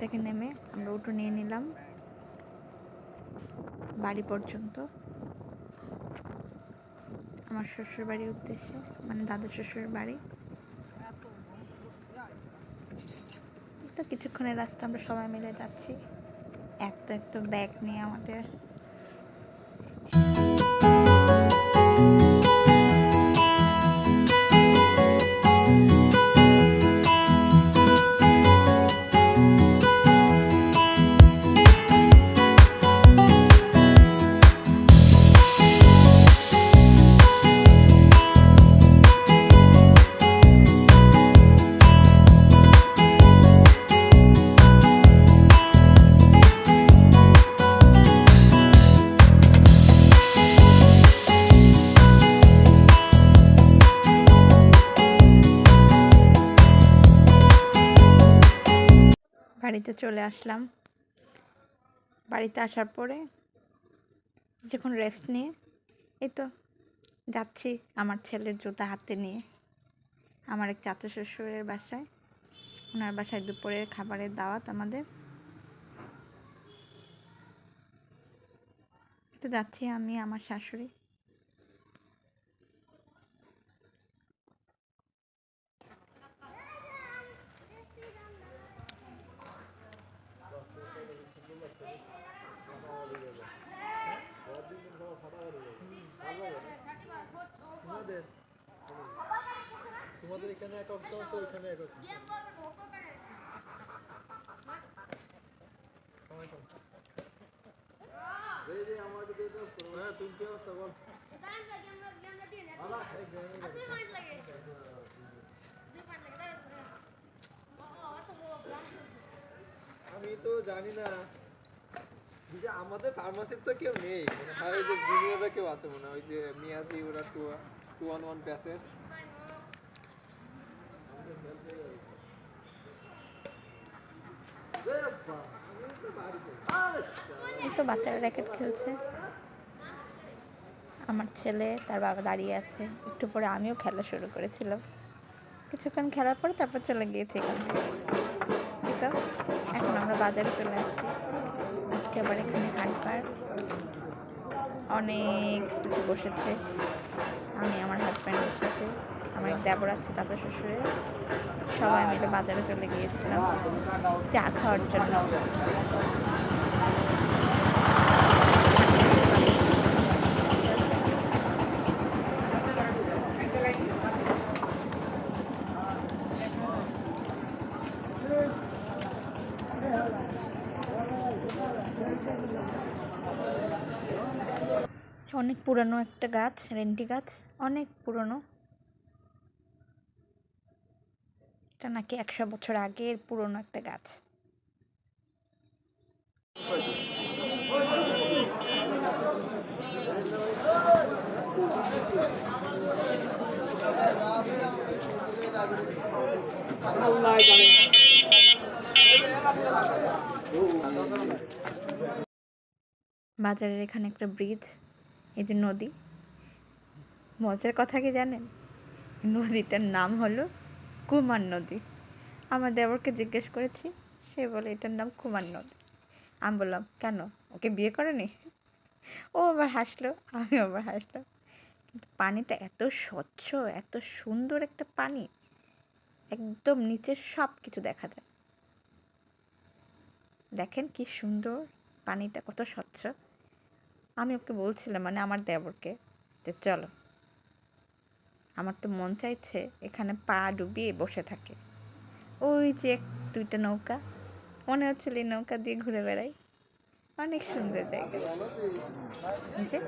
থেকে নেমে আমরা অটো নিয়ে নিলাম। বাড়ি পর্যন্ত। আমার শ্বশুর বাড়ির উদ্দেশ্যে মানে দাদা শ্বশুর বাড়ি। তো কিছুক্ষণের রাস্তা আমরা সবাই মিলে যাচ্ছি। এত এত ব্যাগ নিয়ে আমাদের বাড়িতে চলে আসলাম। বাড়িতে আসার পরে যখন রেস্ট নিয়ে, এই তো যাচ্ছি আমার ছেলের জুতা হাতে নিয়ে। আমার এক চাচা শ্বশুরের বাসায়। ওনার বাসায় দুপুরের খাবারের দাওয়াত আমাদের। তো যাচ্ছি আমি, আমার শাশুড়ি। তোমাদের এখানে এক আছে, ওইখানে এক হ্যাঁ আমি তো জানি না। যে আমাদের ফার্মাসির তো কেউ নেই। হয় ওই যে জুনিয়ররা কেউ আছে, মনে হয় ওই যে মিয়াজি, ওরা টু ওয়ান ওয়ান ব্যাচের তো বাচ্চারা র্যাকেট খেলছে। আমার ছেলে, তার বাবা দাঁড়িয়ে আছে। একটু পরে আমিও খেলা শুরু করেছিলাম। কিছুক্ষণ খেলার পরে তারপর চলে গিয়েছি এখান থেকে। তো, এখন আমরা বাজারে চলে আসছি। আজকে আবার এখানে হাটবার। অনেক কিছু বসেছে। দেবর আছে, দাদা শ্বশুরের। সবাই মিলে বাজারে চলে গিয়েছিলাম, চা খাওয়ার জন্য। অনেক পুরানো একটা গাছ, রেন্টি গাছ, অনেক পুরনো। এটা নাকি একশো বছর আগের পুরনো একটা গাছ। বাজারের এখানে একটা ব্রিজ এই যে নদী। মজার কথা কি জানেন? নদীটার নাম হলো কুমার নদী। আমার দেবরকে জিজ্ঞেস করেছি, সে বলে, এটার নাম কুমার নদী। আমি বললাম, কেন? ওকে বিয়ে করেনি? ও আবার হাসলো, আমি আবার হাসলাম। কিন্তু পানিটা এত স্বচ্ছ, এত সুন্দর একটা পানি, একদম নিচের সব কিছু দেখা যায়। দেখেন কি সুন্দর পানিটা, কত স্বচ্ছ। আমি ওকে বলছিলাম মানে আমার দেবরকে, যে চলো। আমার তো মন চাইছে এখানে পা ডুবিয়ে বসে থাকে। ওই যে এক, দুইটা নৌকা। মনে হচ্ছিল এই নৌকা দিয়ে ঘুরে বেড়াই। অনেক সুন্দর জায়গা। যে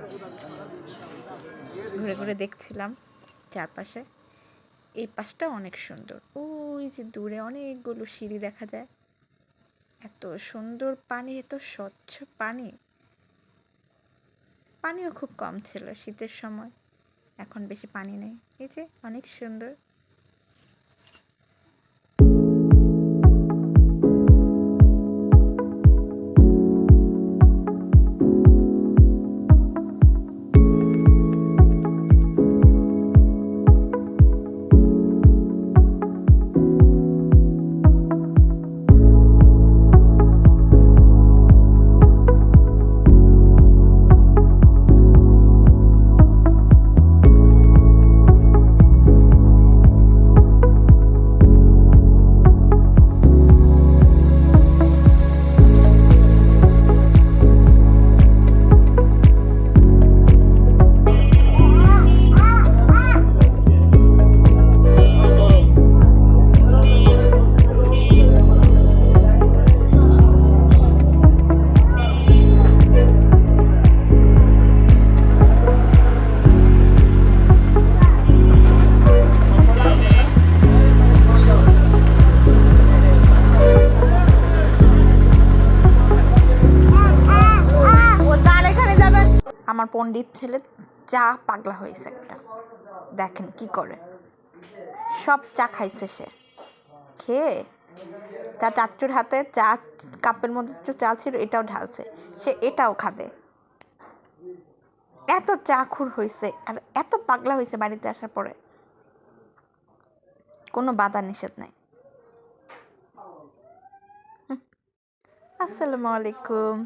ঘুরে ঘুরে দেখছিলাম চারপাশে। এই পাশটা অনেক সুন্দর। ওই যে দূরে অনেকগুলো সিঁড়ি দেখা যায়। এত সুন্দর পানি, এত স্বচ্ছ পানি। পানিও খুব কম ছিল শীতের সময়। এখন বেশি পানি নেই। এই যে অনেক সুন্দর। আমার পণ্ডিত ছেলে চা পাগলা হয়েছে একটা। দেখেন কি করে। সব চা খাইছে সে। খেয়ে তা চাচ্চুর হাতে চা, কাপের মধ্যে চা ছিল, এটাও ঢালছে। সে এটাও খাবে। এত চাখুর হয়েছে আর এত পাগলা হয়েছে বাড়িতে আসার পরে। কোনো বাধা নিষেধ নাই। আসসালামু আলাইকুম।